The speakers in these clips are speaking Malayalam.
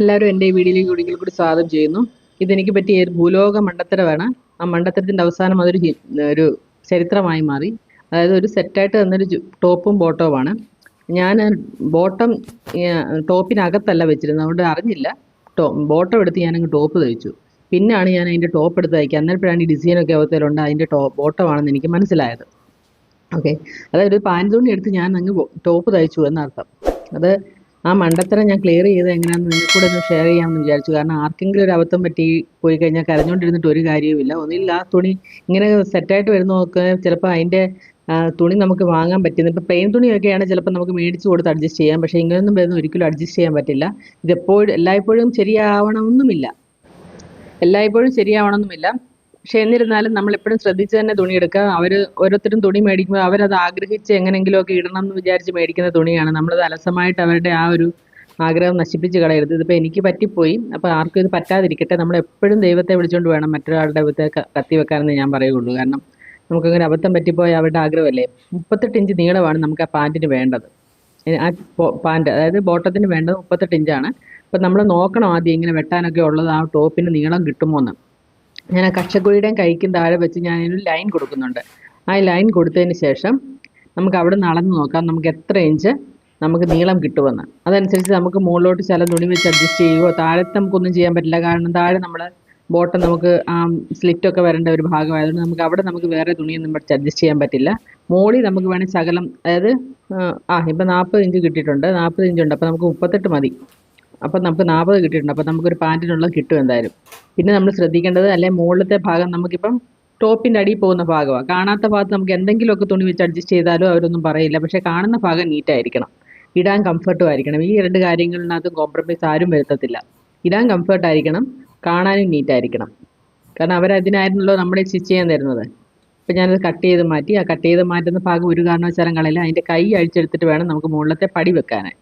എല്ലാവരും എന്റെ ഈ വീഡിയോയിലേക്ക് ഒരിക്കൽ കൂടി സ്വാഗതം ചെയ്യുന്നു. ഇതെനിക്ക് പറ്റിയ ഭൂലോക മണ്ടത്തരമാണ്. ആ മണ്ടത്തരത്തിന്റെ അവസാനം അതൊരു ഒരു ചരിത്രമായി മാറി. അതായത് ഒരു സെറ്റായിട്ട് തന്നൊരു ടോപ്പും ബോട്ടവുമാണ് ഞാൻ ബോട്ടം ടോപ്പിനകത്തല്ല വെച്ചിരുന്നത്. അതുകൊണ്ട് അറിഞ്ഞില്ല. ടോ ബോട്ടം എടുത്ത് ഞാനങ്ങ് ടോപ്പ് തയ്ച്ചു. പിന്നാണ് ഞാൻ അതിന്റെ ടോപ്പ് എടുത്ത് തയ്ക്കുക. അന്നേരപ്പോഴാണ് ഈ ഡിസൈനൊക്കെ അവസ്ഥയിലുണ്ട്. അതിന്റെ ടോ ബോട്ടമാണെന്ന് എനിക്ക് മനസ്സിലായത്. ഓക്കെ അതായത് ഒരു പാൻ തുണി എടുത്ത് ഞാൻ അങ്ങ് ടോപ്പ് തയ്ച്ചു എന്നർത്ഥം. അത് ആ മണ്ടത്തരം ഞാൻ ക്ലിയർ ചെയ്ത് എങ്ങനെയാണെന്ന് നിങ്ങൾ കൂടെ ഒന്ന് ഷെയർ ചെയ്യാമെന്ന് വിചാരിച്ചു. കാരണം ആർക്കെങ്കിലും ഒരു അബദ്ധം പറ്റി പോയി കഴിഞ്ഞാൽ കരഞ്ഞുകൊണ്ടിരുന്നിട്ട് ഒരു കാര്യവുമില്ല. ഒന്നില്ല ആ തുണി ഇങ്ങനെ സെറ്റായിട്ട് വരുന്ന നോക്കുക ചിലപ്പോൾ അതിന്റെ തുണി നമുക്ക് വാങ്ങാൻ പറ്റുന്നത് ഇപ്പോൾ പ്ലെയിൻ തുണിയൊക്കെയാണ് ചിലപ്പോൾ നമുക്ക് മേടിച്ച് കൊടുത്ത് അഡ്ജസ്റ്റ് ചെയ്യാം പക്ഷേ ഇങ്ങനെയൊന്നും വരുന്ന ഒരിക്കലും അഡ്ജസ്റ്റ് ചെയ്യാൻ പറ്റില്ല. ഇതെപ്പോഴും എല്ലായ്പ്പോഴും ശരിയാവണമെന്നുമില്ല. എല്ലായ്പ്പോഴും ശരിയാവണമെന്നുമില്ല. പക്ഷെ എന്നിരുന്നാലും നമ്മൾ എപ്പോഴും ശ്രദ്ധിച്ച് തന്നെ തുണി എടുക്കുക. അവർ ഓരോരുത്തരും തുണി മേടിക്കുമ്പോൾ അവരത് ആഗ്രഹിച്ച് എങ്ങനെങ്കിലുമൊക്കെ ഇടണം എന്ന് വിചാരിച്ച് മേടിക്കുന്ന തുണിയാണ്. നമ്മളത് അലസമായിട്ട് അവരുടെ ആ ഒരു ആഗ്രഹം നശിപ്പിച്ച് കളയരുത്. ഇതിപ്പോൾ എനിക്ക് പറ്റിപ്പോയി. അപ്പോൾ ആർക്കും ഇത് പറ്റാതിരിക്കട്ടെ. നമ്മൾ എപ്പോഴും ദൈവത്തെ വിളിച്ചുകൊണ്ട് വേണം മറ്റൊരാളുടെ ക- കത്തി വെക്കാനെന്ന് ഞാൻ പറയുള്ളൂ. കാരണം നമുക്കങ്ങനെ അബദ്ധം പറ്റിപ്പോയ അവരുടെ ആഗ്രഹമല്ലേ? മുപ്പത്തെട്ട് ഇഞ്ച് നീളമാണ് നമുക്ക് ആ പാന്റിന് വേണ്ടത്. ആ പാന്റ് അതായത് ബോട്ടത്തിന് വേണ്ടത് മുപ്പത്തെട്ട് ഇഞ്ചാണ്. അപ്പം നമ്മൾ നോക്കണം ആദ്യം ഇങ്ങനെ വെട്ടാനൊക്കെ ഉള്ളത് ആ ടോപ്പിന് നീളം കിട്ടുമോ എന്ന് ഞാൻ ആ കക്ഷക്കുഴിയുടെയും കൈക്കും താഴെ വെച്ച് ഞാൻ ഒരു ലൈൻ കൊടുക്കുന്നുണ്ട്. ആ ലൈൻ കൊടുത്തതിന് ശേഷം നമുക്ക് അവിടെ നിന്ന് അളന്ന് നോക്കാം. നമുക്ക് എത്ര ഇഞ്ച് നമുക്ക് നീളം കിട്ടുമെന്ന്. അതനുസരിച്ച് നമുക്ക് മുകളിലോട്ട് ചില തുണി വെച്ച് അഡ്ജസ്റ്റ് ചെയ്യുകയോ താഴത്ത് നമുക്കൊന്നും ചെയ്യാൻ പറ്റില്ല. കാരണം താഴെ നമ്മൾ ബോട്ടം നമുക്ക് സ്ലിറ്റൊക്കെ വരേണ്ട ഒരു ഭാഗമായതുകൊണ്ട് നമുക്ക് അവിടെ നമുക്ക് വേറെ തുണിയൊന്നും വെച്ച് അഡ്ജസ്റ്റ് ചെയ്യാൻ പറ്റില്ല. മോളി നമുക്ക് വേണേൽ ശകലം അതായത് ആ, ആ ഇപ്പം നാൽപ്പത് ഇഞ്ച് കിട്ടിയിട്ടുണ്ട്. നാൽപ്പത് ഇഞ്ച് ഉണ്ട്. അപ്പോൾ നമുക്ക് മുപ്പത്തെട്ട് മതി. അപ്പം നമുക്ക് നാൽപ്പത് കിട്ടിയിട്ടുണ്ട്. അപ്പം നമുക്കൊരു പാന്റിനുള്ളത് കിട്ടും എന്തായാലും. പിന്നെ നമ്മൾ ശ്രദ്ധിക്കേണ്ടത് അല്ലെ മുകളിലത്തെ ഭാഗം നമുക്കിപ്പം ടോപ്പിന്റെ അടിയിൽ പോകുന്ന ഭാഗമാണ് കാണാത്ത ഭാഗത്ത് നമുക്ക് എന്തെങ്കിലുമൊക്കെ തുണി വെച്ച് അഡ്ജസ്റ്റ് ചെയ്താലും അവരൊന്നും പറയില്ല. പക്ഷേ കാണുന്ന ഭാഗം നീറ്റായിരിക്കണം ഇടാൻ കംഫർട്ടും ആയിരിക്കണം. ഈ രണ്ട് കാര്യങ്ങളിനകത്ത് കോംപ്രമൈസ് ആരും വരുത്തത്തില്ല. ഇടാൻ കംഫർട്ട് ആയിരിക്കണം. കാണാനും നീറ്റായിരിക്കണം കാരണം അവരതിനായിരുന്നല്ലോ നമ്മുടെ സ്റ്റിച്ച് ചെയ്യാൻ തരുന്നത്. അപ്പം ഞാനത് കട്ട് ചെയ്ത് മാറ്റി. ആ കട്ട് ചെയ്ത് മാറ്റുന്ന ഭാഗം ഒരു കാരണവശാലും കളയില്ല. അതിന്റെ കൈ അഴിച്ചെടുത്തിട്ട് വേണം നമുക്ക് മുകളിലത്തെ പടി വെക്കാനായി.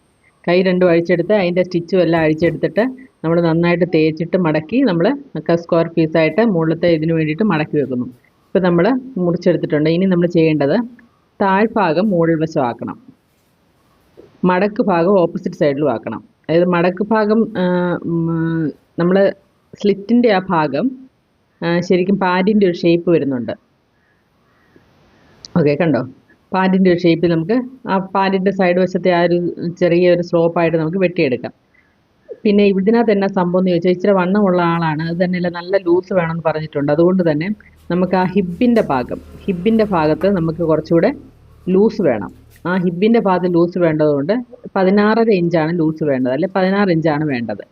കൈ രണ്ടും അഴിച്ചെടുത്ത് അതിന്റെ സ്റ്റിച്ചും എല്ലാം അഴിച്ചെടുത്തിട്ട് നമ്മൾ നന്നായിട്ട് തേച്ചിട്ട് മടക്കി നമ്മൾ ഒക്കെ സ്ക്വയർ പീസായിട്ട് മുകളിലത്തെ ഇതിന് വേണ്ടിയിട്ട് മടക്കി വെക്കുന്നു. ഇപ്പോൾ നമ്മൾ മുറിച്ചെടുത്തിട്ടുണ്ട്. ഇനി നമ്മൾ ചെയ്യേണ്ടത് താഴ്ഭാഗം മുകളിൽ വശമാക്കണം മടക്ക് ഭാഗം ഓപ്പോസിറ്റ് സൈഡിലും ആക്കണം. അതായത് മടക്ക് ഭാഗം നമ്മൾ സ്ലിറ്റിന്റെ ആ ഭാഗം ശരിക്കും പാന്റിന്റെ ഒരു ഷേപ്പ് വരുന്നുണ്ട്. ഓക്കെ കണ്ടോ? പാന്റിന്റെ ഒരു ഷേപ്പിൽ നമുക്ക് ആ പാന്റിന്റെ സൈഡ് വശത്തെ ആ ഒരു ചെറിയ ഒരു സ്ലോപ്പായിട്ട് നമുക്ക് വെട്ടിയെടുക്കാം. പിന്നെ ഇതിനകത്ത് എന്നാ സംഭവം എന്ന് ചോദിച്ചാൽ ഇച്ചിരി വണ്ണമുള്ള ആളാണ്. അത് തന്നെയല്ല നല്ല ലൂസ് വേണമെന്ന് പറഞ്ഞിട്ടുണ്ട്. അതുകൊണ്ട് തന്നെ നമുക്ക് ആ ഹിബിന്റെ ഭാഗം ഹിബിന്റെ ഭാഗത്ത് നമുക്ക് കുറച്ചുകൂടെ ലൂസ് വേണം. ആ ഹിബിന്റെ ഭാഗത്ത് ലൂസ് വേണ്ടതുകൊണ്ട് പതിനാറര ഇഞ്ചാണ് ലൂസ് വേണ്ടത്. അല്ലെ പതിനാറ് ഇഞ്ചാണ് വേണ്ടത്.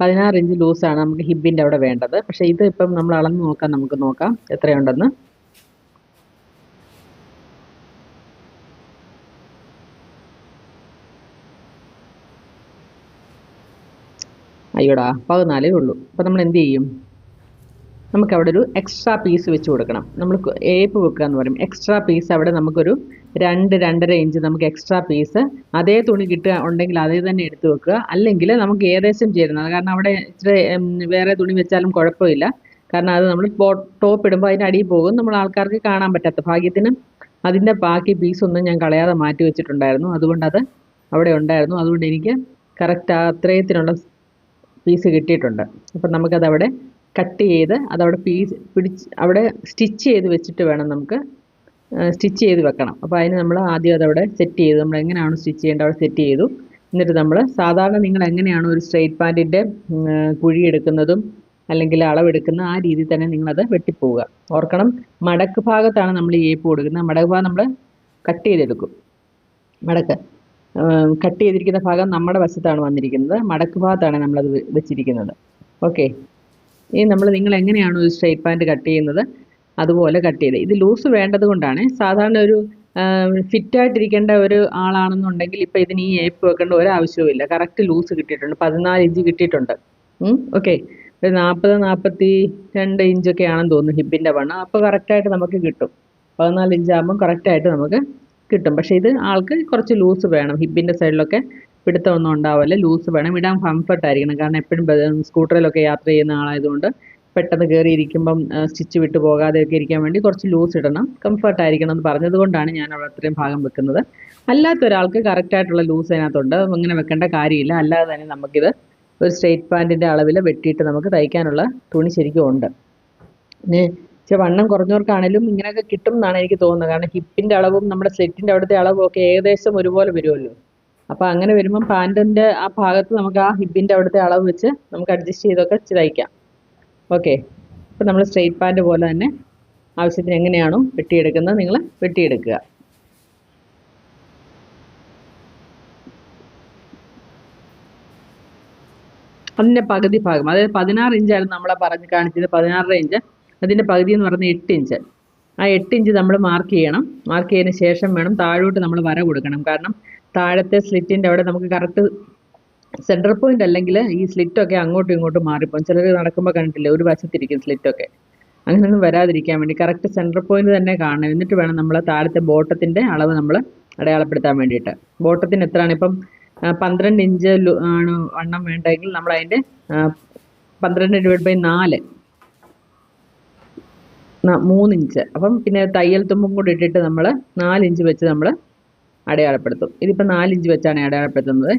പതിനാറ് ഇഞ്ച് ലൂസാണ് നമുക്ക് ഹിബിന്റെ അവിടെ വേണ്ടത്. പക്ഷേ ഇത് ഇപ്പം നമ്മൾ അളന്ന് നോക്കാം നമുക്ക് നോക്കാം എത്രയുണ്ടെന്ന്. അയ്യോടാ പതിനാലേ ഉള്ളൂ. അപ്പോൾ നമ്മൾ എന്ത് ചെയ്യും? നമുക്ക് അവിടെ ഒരു എക്സ്ട്രാ പീസ് വെച്ച് കൊടുക്കണം. നമ്മൾ ഏപ്പ് വെക്കുക എന്ന് പറയും. എക്സ്ട്രാ പീസ് അവിടെ നമുക്കൊരു രണ്ട് രണ്ടര ഇഞ്ച് നമുക്ക് എക്സ്ട്രാ പീസ് അതേ തുണി കിട്ടുക ഉണ്ടെങ്കിൽ അതേ തന്നെ എടുത്ത് വെക്കുക. അല്ലെങ്കിൽ നമുക്ക് ഏകദേശം ചേരുന്നത് കാരണം അവിടെ ഇച്ചിരി വേറെ തുണി വെച്ചാലും കുഴപ്പമില്ല. കാരണം അത് നമ്മൾ ടോപ്പ് ഇടുമ്പോൾ അതിന്റെ അടിയിൽ പോകും. നമ്മൾ ആൾക്കാർക്ക് കാണാൻ പറ്റാത്ത ഭാഗ്യത്തിന് അതിന്റെ ബാക്കി പീസൊന്നും ഞാൻ കളയാതെ മാറ്റി വെച്ചിട്ടുണ്ടായിരുന്നു. അതുകൊണ്ട് അത് അവിടെ ഉണ്ടായിരുന്നു. അതുകൊണ്ട് എനിക്ക് കറക്റ്റ് അത്രയത്തിനുള്ള പീസ് കിട്ടിയിട്ടുണ്ട്. അപ്പം നമുക്കതവിടെ കട്ട് ചെയ്ത് അതവിടെ പീസ് പിടിച്ച് അവിടെ സ്റ്റിച്ച് ചെയ്ത് വെച്ചിട്ട് വേണം നമുക്ക് സ്റ്റിച്ച് ചെയ്ത് വെക്കണം. അപ്പോൾ അതിന് നമ്മൾ ആദ്യം അതവിടെ സെറ്റ് ചെയ്ത്. നമ്മൾ എങ്ങനെയാണ് സ്റ്റിച്ച് ചെയ്യേണ്ടത് അവിടെ സെറ്റ് ചെയ്തു. എന്നിട്ട് നമ്മൾ സാധാരണ നിങ്ങൾ എങ്ങനെയാണ് ഒരു സ്ട്രെയിറ്റ് പാന്റിന്റെ കുഴി എടുക്കുന്നതും അല്ലെങ്കിൽ അളവെടുക്കുന്ന ആ രീതിയിൽ തന്നെ നിങ്ങളത് വെട്ടിപ്പോവുക. ഓർക്കണം മടക്ക് ഭാഗത്താണ് നമ്മൾ ഈ ഏപ്പ് കൊടുക്കുന്നത്. മടക്ക് ഭാഗം നമ്മൾ കട്ട് ചെയ്തെടുക്കും. മടക്ക്. കട്ട് ചെയ്തിരിക്കുന്ന ഭാഗം നമ്മുടെ വശത്താണ് വന്നിരിക്കുന്നത്. മടക്ക് ഭാഗത്താണ് നമ്മളത് വെച്ചിരിക്കുന്നത്. ഓക്കെ. ഇനി നമ്മൾ നിങ്ങൾ എങ്ങനെയാണോ ഒരു സ്ട്രൈറ്റ് പാന്റ് കട്ട് ചെയ്യുന്നത് അതുപോലെ കട്ട് ചെയ്ത്. ഇത് ലൂസ് വേണ്ടത് കൊണ്ടാണ്. സാധാരണ ഒരു ഫിറ്റായിട്ടിരിക്കേണ്ട ഒരു ആളാണെന്നുണ്ടെങ്കിൽ ഇപ്പം ഇതിന് ഈ ഏപ്പ് വെക്കേണ്ട ഒരു ആവശ്യവും ഇല്ല. കറക്റ്റ് ലൂസ് കിട്ടിയിട്ടുണ്ട്. പതിനാല് ഇഞ്ച് കിട്ടിയിട്ടുണ്ട്. ഓക്കെ. ഒരു നാൽപ്പത് നാൽപ്പത്തി രണ്ട് ഇഞ്ചൊക്കെ ആണെന്ന് തോന്നുന്നു ഹിപ്പിന്റെ വണ്ണം. അപ്പോൾ കറക്റ്റായിട്ട് നമുക്ക് കിട്ടും. പതിനാല് ഇഞ്ചാകുമ്പം കറക്റ്റായിട്ട് നമുക്ക് കിട്ടും. പക്ഷേ ഇത് ആൾക്ക് കുറച്ച് ലൂസ് വേണം. ഹിപ്പിന്റെ സൈഡിലൊക്കെ പിടുത്തമൊന്നും ഉണ്ടാവില്ല. ലൂസ് വേണം. ഇടാൻ കംഫർട്ട് ആയിരിക്കണം. കാരണം എപ്പോഴും സ്കൂട്ടറിലൊക്കെ യാത്ര ചെയ്യുന്ന ആളായതുകൊണ്ട് പെട്ടെന്ന് കയറി ഇരിക്കുമ്പം സ്റ്റിച്ച് വിട്ട് പോകാതെയൊക്കെ ഇരിക്കാൻ വേണ്ടി കുറച്ച് ലൂസ് ഇടണം. കംഫർട്ട് ആയിരിക്കണം എന്ന് പറഞ്ഞതുകൊണ്ടാണ് ഞാൻ അവിടെ അത്രയും ഭാഗം വെക്കുന്നത്. അല്ലാത്ത ഒരാൾക്ക് കറക്റ്റായിട്ടുള്ള ലൂസ് അതിനകത്തുണ്ട്. അങ്ങനെ വെക്കേണ്ട കാര്യമില്ല. അല്ലാതെ തന്നെ നമുക്കിത് ഒരു സ്ട്രെയിറ്റ് പാന്റിന്റെ അളവിൽ വെട്ടിയിട്ട് നമുക്ക് തയ്ക്കാനുള്ള തുണി ശരിക്കും ഉണ്ട്. പിന്നെ ഇച്ചിരി വണ്ണം കുറഞ്ഞവർക്കാണേലും ഇങ്ങനെയൊക്കെ കിട്ടും എന്നാണ് എനിക്ക് തോന്നുന്നത്. കാരണം ഹിപ്പിന്റെ അളവും നമ്മുടെ സെറ്റിന്റെ അവിടുത്തെ അളവും ഒക്കെ ഏകദേശം ഒരുപോലെ വരുമല്ലോ. അപ്പോൾ അങ്ങനെ വരുമ്പോൾ പാന്റിന്റെ ആ ഭാഗത്ത് നമുക്ക് ആ ഹിപ്പിന്റെ അവിടുത്തെ അളവ് വെച്ച് നമുക്ക് അഡ്ജസ്റ്റ് ചെയ്തൊക്കെ തയ്ക്കാം. ഓക്കെ. അപ്പോൾ നമ്മൾ സ്ട്രെയിറ്റ് പാന്റ് പോലെ തന്നെ ആവശ്യത്തിന് എങ്ങനെയാണോ വെട്ടിയെടുക്കുന്നത് നിങ്ങൾ വെട്ടിയെടുക്കുക. അതിന്റെ പകുതി ഭാഗം അതായത് പതിനാറ് ഇഞ്ചായിരുന്നു നമ്മളെ പറഞ്ഞ് കാണിച്ചത് പതിനാറര ഇഞ്ച്. അതിന്റെ പകുതി എന്ന് പറയുന്നത് എട്ട് ഇഞ്ച് ആ എട്ട് ഇഞ്ച് നമ്മൾ മാർക്ക് ചെയ്യണം. മാർക്ക് ചെയ്തതിന് ശേഷം വേണം താഴോട്ട് നമ്മൾ വര കൊടുക്കണം. കാരണം താഴത്തെ സ്ലിറ്റിന്റെ അവിടെ നമുക്ക് കറക്റ്റ് സെന്റർ പോയിന്റ് അല്ലെങ്കിൽ ഈ സ്ലിറ്റൊക്കെ അങ്ങോട്ടും ഇങ്ങോട്ടും മാറിപ്പോകും. ചിലർ നടക്കുമ്പോൾ കണ്ടിട്ടില്ലേ? ഒരു വശത്തിരിക്കും സ്ലിറ്റൊക്കെ അങ്ങനെയൊന്നും വരാതിരിക്കാൻ വേണ്ടി കറക്റ്റ് സെന്റർ പോയിന്റ് തന്നെ കാണണം. എന്നിട്ട് വേണം നമ്മൾ താഴത്തെ ബോട്ടത്തിന്റെ അളവ് നമ്മൾ അടയാളപ്പെടുത്താൻ വേണ്ടിയിട്ട്. ബോട്ടത്തിന് എത്രയാണ് ഇപ്പം? പന്ത്രണ്ട് ഇഞ്ച് ആണ് വണ്ണം വേണ്ടെങ്കിൽ നമ്മൾ അതിന്റെ പന്ത്രണ്ട് ഡിവൈഡ് ബൈ നാല്. ന- മൂന്ന് ഇഞ്ച് അപ്പം പിന്നെ തയ്യൽ തുമ്പും കൂടി ഇട്ടിട്ട് നമ്മൾ നാലിഞ്ച് വെച്ച് നമ്മൾ അടയാളപ്പെടുത്തും. ഇതിപ്പോൾ നാലിഞ്ച് വെച്ചാണ് അടയാളപ്പെടുത്തുന്നത്.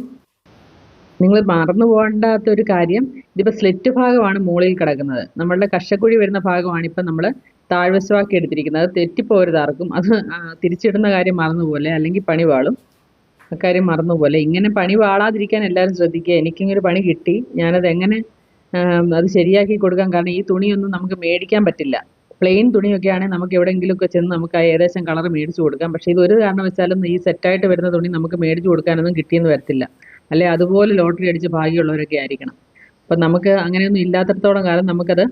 നിങ്ങൾ മറന്നു പോകേണ്ടാത്ത ഒരു കാര്യം ഇതിപ്പോൾ സ്ലിറ്റ് ഭാഗമാണ് മുകളിൽ കിടക്കുന്നത്. നമ്മളുടെ കഷക്കുഴി വരുന്ന ഭാഗമാണ് ഇപ്പം നമ്മൾ താഴ്വശമാക്കി എടുത്തിരിക്കുന്നത്. അത് തെറ്റിപ്പോരുത് ആർക്കും. അത് തിരിച്ചിടുന്ന കാര്യം മറന്നുപോലെ അല്ലെങ്കിൽ പണി വാളും. അക്കാര്യം മറന്നുപോലെ ഇങ്ങനെ പണി വാളാതിരിക്കാൻ എല്ലാവരും ശ്രദ്ധിക്കുക. എനിക്കിങ്ങൊരു പണി കിട്ടി. ഞാനത് എങ്ങനെ അത് ശരിയാക്കി കൊടുക്കാൻ കാരണം ഈ തുണിയൊന്നും നമുക്ക് മേടിക്കാൻ പറ്റില്ല. പ്ലെയിൻ തുണിയൊക്കെ ആണെങ്കിൽ നമുക്ക് എവിടെയെങ്കിലുമൊക്കെ ചെന്ന് നമുക്ക് ആ ഏകദേശം കളർ മേടിച്ചു കൊടുക്കാം. പക്ഷേ ഇത് ഒരു കാരണവശാലും ഈ സെറ്റായിട്ട് വരുന്ന തുണി നമുക്ക് മേടിച്ചു കൊടുക്കാനൊന്നും കിട്ടിയെന്ന് വരത്തില്ല. അല്ലെ അതുപോലെ ലോട്ടറി അടിച്ച് ഭാഗ്യമുള്ളവരൊക്കെ ആയിരിക്കണം. അപ്പം നമുക്ക് അങ്ങനെയൊന്നും ഇല്ലാത്തടത്തോളം കാലം നമുക്കത്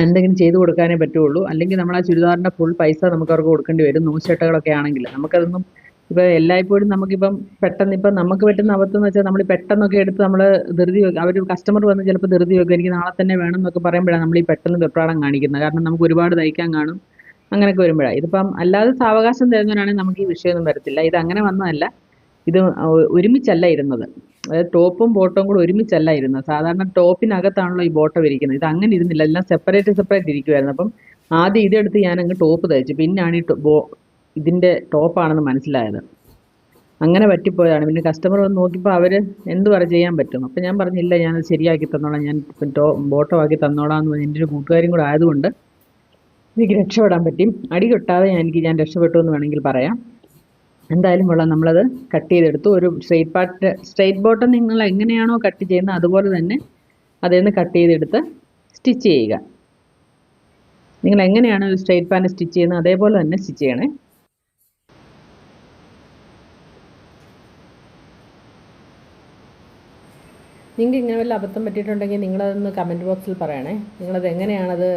എന്തെങ്കിലും ചെയ്തു കൊടുക്കാനേ പറ്റുള്ളൂ. അല്ലെങ്കിൽ നമ്മൾ ആ ചുരിദാറിന്റെ ഫുൾ പൈസ നമുക്ക് അവർക്ക് കൊടുക്കേണ്ടി വരും. നൂശട്ടകളൊക്കെ ആണെങ്കിൽ നമുക്കതൊന്നും ഇപ്പോൾ എല്ലായ്പ്പോഴും നമുക്കിപ്പം പെട്ടെന്ന് ഇപ്പം നമുക്ക് പറ്റുന്ന അബദ്ധം എന്ന് വെച്ചാൽ നമ്മൾ പെട്ടെന്നൊക്കെ എടുത്ത് നമ്മൾ ധൃതി അവർ കസ്റ്റമർ വന്ന് ചിലപ്പോൾ ധൃതി വെക്കും. എനിക്ക് നാളെ തന്നെ വേണം എന്നൊക്കെ പറയുമ്പോഴാണ് നമ്മൾ ഈ പെട്ടെന്ന് വെപ്രാളം കാണിക്കുന്നത്. കാരണം നമുക്ക് ഒരുപാട് തയ്ക്കാൻ കാണും. അങ്ങനെയൊക്കെ വരുമ്പോഴാണ് ഇതിപ്പം അല്ലാതെ സാവകാശം തരുന്നവരാണെങ്കിൽ നമുക്ക് ഈ വിഷയമൊന്നും വരത്തില്ല. ഇത് അങ്ങനെ വന്നതല്ല. ഇത് ഒരുമിച്ചല്ല ഇരുന്നത്. അതായത് ടോപ്പും ബോട്ടവും കൂടെ ഒരുമിച്ചല്ല ഇരുന്നത്. സാധാരണ ടോപ്പിനകത്താണല്ലോ ഈ ബോട്ടം ഇരിക്കുന്നത്. ഇത് അങ്ങനെ ഇരുന്നില്ല. എല്ലാം സെപ്പറേറ്റ് സെപ്പറേറ്റ് ഇരിക്കുമായിരുന്നു അപ്പം ആദ്യം ഇതെടുത്ത് ഞാൻ അങ്ങ് ടോപ്പ് തയ്ച്ചു. പിന്നാണ് ഈ ഇതിന്റെ ടോപ്പാണെന്ന് മനസ്സിലായത്. അങ്ങനെ പറ്റിപ്പോയതാണ്. പിന്നെ കസ്റ്റമർ വന്ന് നോക്കിയപ്പോൾ അവർ എന്ത് പറ ചെയ്യാൻ പറ്റും. അപ്പം ഞാൻ പറഞ്ഞില്ല ഞാനത് ശരിയാക്കി തന്നോളാം. ഞാൻ ടോ ബോട്ടോ ആക്കി തന്നോളാം എന്ന് എന്റെ ഒരു കൂട്ടുകാരും കൂടെ ആയതുകൊണ്ട് എനിക്ക് രക്ഷപ്പെടാൻ പറ്റി. അടി കിട്ടാതെ ഞാൻ എനിക്ക് ഞാൻ രക്ഷപ്പെട്ടു എന്ന് വേണമെങ്കിൽ പറയാം. എന്തായാലും കൊള്ളാം. നമ്മളത് കട്ട് ചെയ്തെടുത്തു. ഒരു സ്ട്രെയിറ്റ് പാർട്ട് സ്ട്രെയിറ്റ് ബോട്ടം നിങ്ങൾ എങ്ങനെയാണോ കട്ട് ചെയ്യുന്നത് അതുപോലെ തന്നെ അതിൽ നിന്ന് കട്ട് ചെയ്തെടുത്ത് സ്റ്റിച്ച് ചെയ്യുക. നിങ്ങൾ എങ്ങനെയാണ് ഒരു സ്ട്രെയിറ്റ് പാന്റ് സ്റ്റിച്ച് ചെയ്യുന്നത് അതേപോലെ തന്നെ സ്റ്റിച്ച് ചെയ്യണേ. നിങ്ങൾക്ക് ഇങ്ങനെ വല്ല അബദ്ധം പറ്റിയിട്ടുണ്ടെങ്കിൽ നിങ്ങളതൊന്ന് കമന്റ് ബോക്സിൽ പറയണേ. നിങ്ങളത് എങ്ങനെയാണത്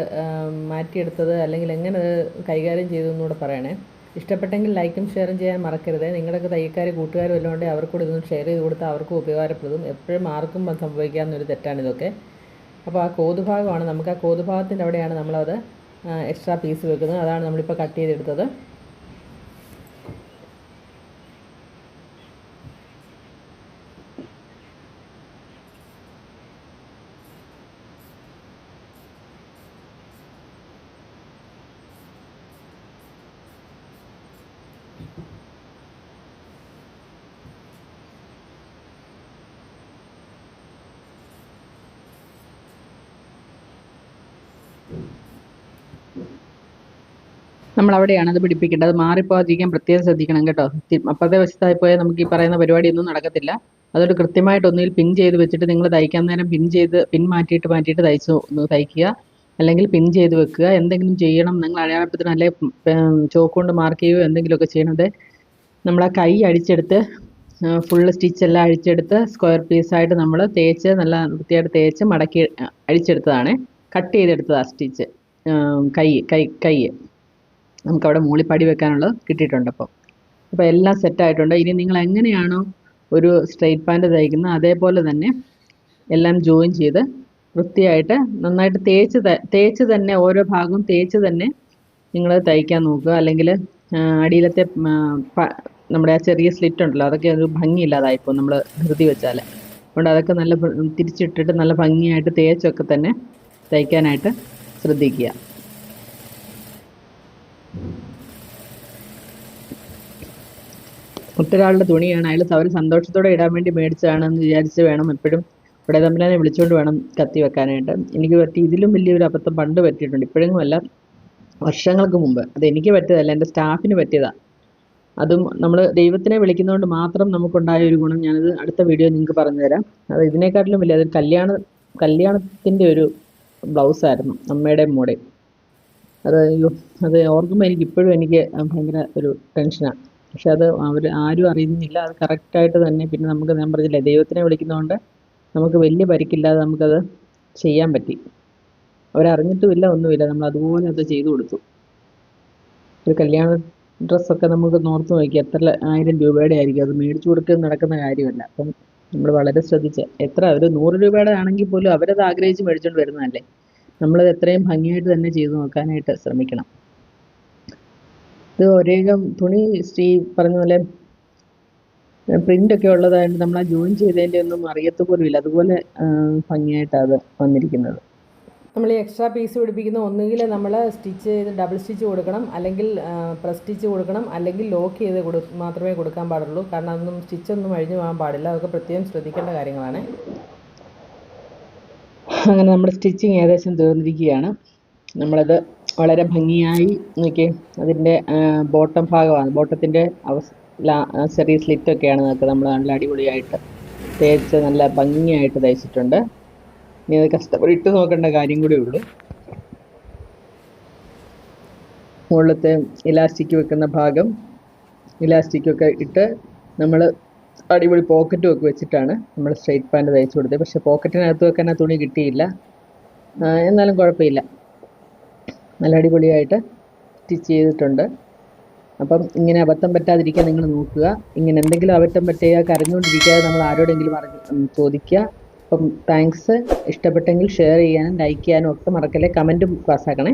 മാറ്റിയെടുത്തത് അല്ലെങ്കിൽ എങ്ങനെ അത് കൈകാര്യം ചെയ്തു എന്നൂടെ പറയണേ. ഇഷ്ടപ്പെട്ടെങ്കിൽ ലൈക്കും ഷെയറും ചെയ്യാൻ മറക്കരുത്. നിങ്ങളുടെ തയ്യക്കാർ കൂട്ടുകാർ വല്ലതുകൊണ്ട് അവർക്കൂടെ ഇതൊന്നും ഷെയർ ചെയ്ത് കൊടുത്താൽ അവർക്കും ഉപകാരപ്പെടും എപ്പോഴും ആർക്കും സംഭവിക്കാവുന്നൊരു തെറ്റാണ് ഇതൊക്കെ. അപ്പോൾ ആ കോതുഭാഗമാണ്. നമുക്ക് ആ കോതുഭാഗത്തിന്റെ അവിടെയാണ് നമ്മളത് എക്സ്ട്രാ പീസ് വെക്കുന്നത്. അതാണ് നമ്മളിപ്പോൾ കട്ട് ചെയ്തെടുത്തത്. നമ്മൾ അവിടെയാണ് അത് പിടിപ്പിക്കേണ്ടത്. മാറിപ്പോകാതിരിക്കാൻ പ്രത്യേകം ശ്രദ്ധിക്കണം കേട്ടോ. അപ്പുറത്തെ വശത്തായി പോയാൽ നമുക്ക് ഈ പറയുന്ന പരിപാടിയൊന്നും നടക്കത്തില്ല. അതുകൊണ്ട് കൃത്യമായിട്ട് ഒന്നിൽ പിൻ ചെയ്ത് വെച്ചിട്ട് നിങ്ങൾ തയ്ക്കാൻ നേരം പിൻ ചെയ്ത് പിൻ മാറ്റിയിട്ട് മാറ്റിയിട്ട് തയ്ച്ചു തയ്ക്കുക. അല്ലെങ്കിൽ പിൻ ചെയ്ത് വെക്കുക. എന്തെങ്കിലും ചെയ്യണം. നിങ്ങൾ അടയാളപ്പെടുത്തണം. അല്ലെ ചോക്ക് കൊണ്ട് മാർക്ക് ചെയ്യുകയോ എന്തെങ്കിലുമൊക്കെ ചെയ്യണത്. നമ്മൾ ആ കൈ അടിച്ചെടുത്ത് ഫുള്ള് സ്റ്റിച്ചെല്ലാം അഴിച്ചെടുത്ത് സ്ക്വയർ പീസായിട്ട് നമ്മൾ തേച്ച് നല്ല വൃത്തിയായിട്ട് തേച്ച് മടക്കി അഴിച്ചെടുത്തതാണ്. കട്ട് ചെയ്തെടുത്തതാണ് സ്റ്റിച്ച് കൈ കൈ കൈ. നമുക്കവിടെ മൂളിപ്പടി വെക്കാനുള്ളത് കിട്ടിയിട്ടുണ്ട് അപ്പോൾ അപ്പോൾ എല്ലാം സെറ്റായിട്ടുണ്ട് ഇനി നിങ്ങൾ എങ്ങനെയാണോ ഒരു സ്ട്രെയിറ്റ് പാന്റ് തയ്ക്കുന്നത് അതേപോലെ തന്നെ എല്ലാം ജോയിൻ ചെയ്ത് വൃത്തിയായിട്ട് നന്നായിട്ട് തേച്ച് തേച്ച് തന്നെ ഓരോ ഭാഗവും തേച്ച് തന്നെ നിങ്ങൾ തയ്ക്കാൻ നോക്കുക. അല്ലെങ്കിൽ അടിയിലത്തെ നമ്മുടെ ആ ചെറിയ സ്ലിറ്റ് ഉണ്ടല്ലോ അതൊക്കെ ഒരു ഭംഗിയില്ലാതായിപ്പോൾ നമ്മൾ ധൃതി വെച്ചാൽ അതുകൊണ്ട് അതൊക്കെ നല്ല തിരിച്ചിട്ടിട്ട് നല്ല ഭംഗിയായിട്ട് തേച്ചൊക്കെ തന്നെ തയ്ക്കാനായിട്ട് ശ്രദ്ധിക്കുക. ഒറ്റൊരാളുടെ തുണിയാണ്. അയാൾ അവർ സന്തോഷത്തോടെ ഇടാൻ വേണ്ടി മേടിച്ചതാണെന്ന് വിചാരിച്ച് വേണം എപ്പോഴും ഇവിടെ തമ്മിലെ വിളിച്ചുകൊണ്ട് വേണം കത്തി വെക്കാനായിട്ട്. എനിക്ക് പറ്റി ഇതിലും വലിയൊരു അബദ്ധം പണ്ട് പറ്റിയിട്ടുണ്ട്. ഇപ്പോഴെങ്കിലും അല്ല വർഷങ്ങൾക്ക് മുമ്പ്. അത് എനിക്ക് പറ്റിയതല്ല എന്റെ സ്റ്റാഫിന് പറ്റിയതാണ് അതും നമ്മൾ ദൈവത്തിനെ വിളിക്കുന്നതുകൊണ്ട് മാത്രം നമുക്കുണ്ടായ ഒരു ഗുണം. ഞാനത് അടുത്ത വീഡിയോ നിങ്ങൾക്ക് പറഞ്ഞു തരാം അത് ഇതിനെക്കാട്ടിലും വലിയ അതൊരു കല്യാണ കല്യാണത്തിന്റെ ഒരു ബ്ലൗസായിരുന്നു അമ്മയുടെ മോഡേ അത് അത് ഓർക്കുമ്പോൾ എനിക്ക് ഇപ്പോഴും എനിക്ക് ഭയങ്കര ഒരു ടെൻഷനാണ് പക്ഷെ അത് അവർ ആരും അറിയുന്നില്ല. അത് കറക്റ്റായിട്ട് തന്നെ പിന്നെ നമുക്ക് ഞാൻ പറഞ്ഞില്ലേ ദൈവത്തിനെ വിളിക്കുന്നതുകൊണ്ട് നമുക്ക് വലിയ പരിക്കില്ലാതെ നമുക്കത് ചെയ്യാൻ പറ്റി. അവരറിഞ്ഞിട്ടുമില്ല ഒന്നുമില്ല. നമ്മൾ അതുപോലെ അത് ചെയ്തു കൊടുത്തു. ഒരു കല്യാണ ഡ്രസ്സൊക്കെ നമുക്ക് നോർത്ത് നോക്കി എത്ര ആയിരം രൂപയുടെ ആയിരിക്കും. അത് മേടിച്ചു കൊടുക്കുക നടക്കുന്ന കാര്യമല്ല. അപ്പം നമ്മൾ വളരെ ശ്രദ്ധിച്ച് എത്ര ഒരു നൂറ് രൂപയുടെ ആണെങ്കിൽ പോലും അവരത് ആഗ്രഹിച്ച് മേടിച്ചുകൊണ്ട് വരുന്നതല്ലേ? നമ്മളത് എത്രയും ഭംഗിയായിട്ട് തന്നെ ചെയ്തു നോക്കാനായിട്ട് ശ്രമിക്കണം. ഇത് ഒരേകം തുണി സ്ത്രീ പറഞ്ഞ പോലെ പ്രിന്റ് ഒക്കെ ഉള്ളതായതുകൊണ്ട് നമ്മൾ ആ ജോയിൻ ചെയ്തതിന്റെ ഒന്നും അറിയത്ത് പോലും ഇല്ല അതുപോലെ ഭംഗിയായിട്ടാണ് അത് വന്നിരിക്കുന്നത്. നമ്മൾ ഈ എക്സ്ട്രാ പീസ് പിടിപ്പിക്കുന്ന ഒന്നുകിൽ നമ്മൾ സ്റ്റിച്ച് ചെയ്ത് ഡബിൾ സ്റ്റിച്ച് കൊടുക്കണം അല്ലെങ്കിൽ പ്രസ് സ്റ്റിച്ച് കൊടുക്കണം അല്ലെങ്കിൽ ലോക്ക് ചെയ്ത് കൊടു മാത്രമേ കൊടുക്കാൻ പാടുള്ളൂ. കാരണം അതൊന്നും സ്റ്റിച്ചൊന്നും അഴിഞ്ഞു പോകാൻ പാടില്ല. അതൊക്കെ പ്രത്യേകം ശ്രദ്ധിക്കേണ്ട കാര്യങ്ങളാണ്. അങ്ങനെ നമ്മുടെ സ്റ്റിച്ചിങ് ഏകദേശം തീർന്നിരിക്കുകയാണ്. നമ്മളത് വളരെ ഭംഗിയായി നോക്കി അതിന്റെ ബോട്ടം ഭാഗമാണ്. ബോട്ടത്തിന്റെ അവസ് ചെറിയ സ്ലിറ്റൊക്കെയാണ് നമുക്ക് നമ്മൾ നല്ല അടിപൊളിയായിട്ട് തേച്ച് നല്ല ഭംഗിയായിട്ട് തയ്ച്ചിട്ടുണ്ട് ഇനി അത് കഷ്ടപ്പെട്ട് നോക്കേണ്ട കാര്യം കൂടി ഉള്ളൂ. മുകളിലത്തെ ഇലാസ്റ്റിക് വെക്കുന്ന ഭാഗം ഇലാസ്റ്റിക്കൊക്കെ ഇട്ട് നമ്മൾ അടിപൊളി പോക്കറ്റും ഒക്കെ വെച്ചിട്ടാണ് നമ്മൾ സ്ട്രെയിറ്റ് പാന്റ് തയ്ച്ചു കൊടുത്തത്. പക്ഷേ പോക്കറ്റിനകത്ത് വെക്കാൻ ആ തുണി കിട്ടിയില്ല. എന്നാലും കുഴപ്പമില്ല. നല്ല അടിപൊളിയായിട്ട് സ്റ്റിച്ച് ചെയ്തിട്ടുണ്ട്. അപ്പം ഇങ്ങനെ അബദ്ധം പറ്റാതിരിക്കാൻ നിങ്ങൾ നോക്കുക. ഇങ്ങനെ എന്തെങ്കിലും അബദ്ധം പറ്റിയാൽ കരഞ്ഞുകൊണ്ടിരിക്കാതെ നമ്മൾ ആരോടെങ്കിലും ചോദിക്കുക. അപ്പം താങ്ക്സ് ഇഷ്ടപ്പെട്ടെങ്കിൽ ഷെയർ ചെയ്യാനും ലൈക്ക് ചെയ്യാനും ഒക്കെ മറക്കല്ലേ. കമന്റും പാസ്സാക്കണേ